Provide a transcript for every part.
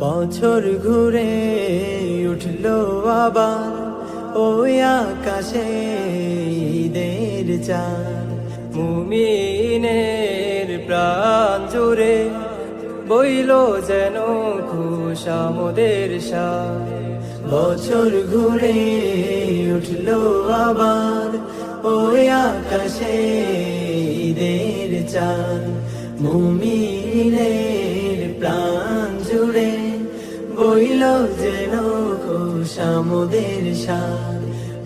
বছর ঘুরে উঠল আবার ওই আকাশে ঈদের চান মুমিনের প্রাণ জুড়ে বইল যেন খুশামদের সার। বছর ঘুরে উঠল আবার ওই আকাশে ঈদের চাঁদ, মুমিনের প্রাণ জুড়ে বইল যেন খুশামদের সাথ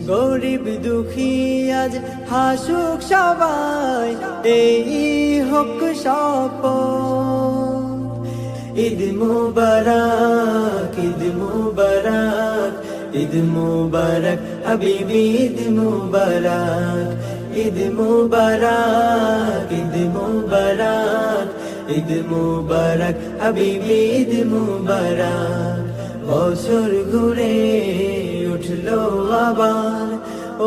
গরিব দুঃখী আজ হাসুক সবাই, এই হোক সপন ঈদ মুবারক ঈদ মুবারক। ঈদ মুবারক, হাবিবি, ঈদ মুবারক ঈদ মুবারক ঈদ মুবারক ঈদ মুবারক, হাবিবি, ঈদ মুবারক। বছর ঘুরে উঠল আবার,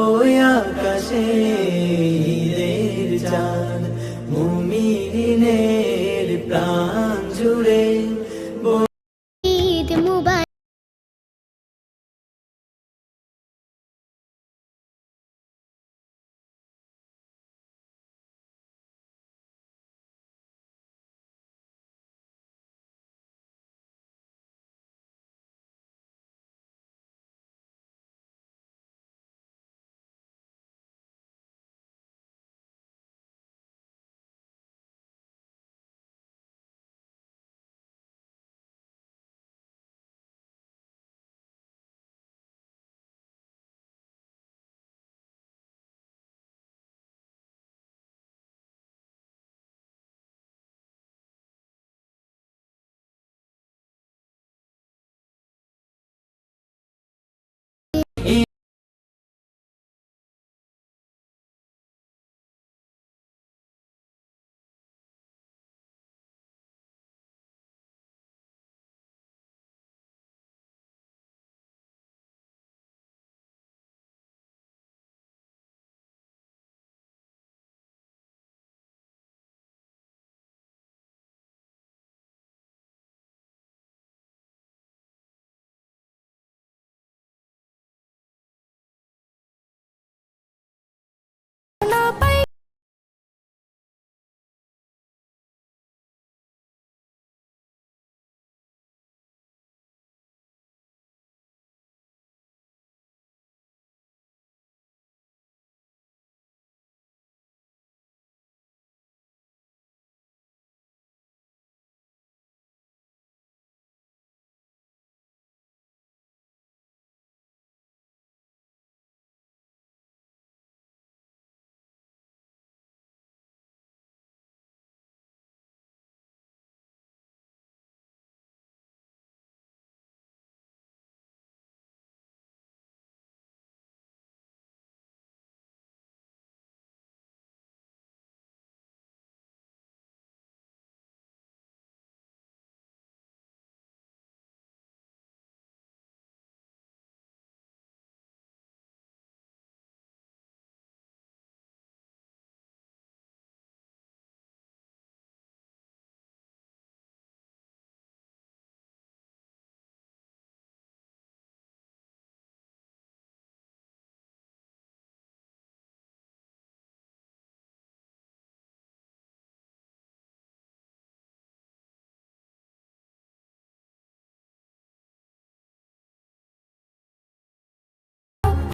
ওই আকাশে ঈদের চাঁদ মুমিনের প্রাণ।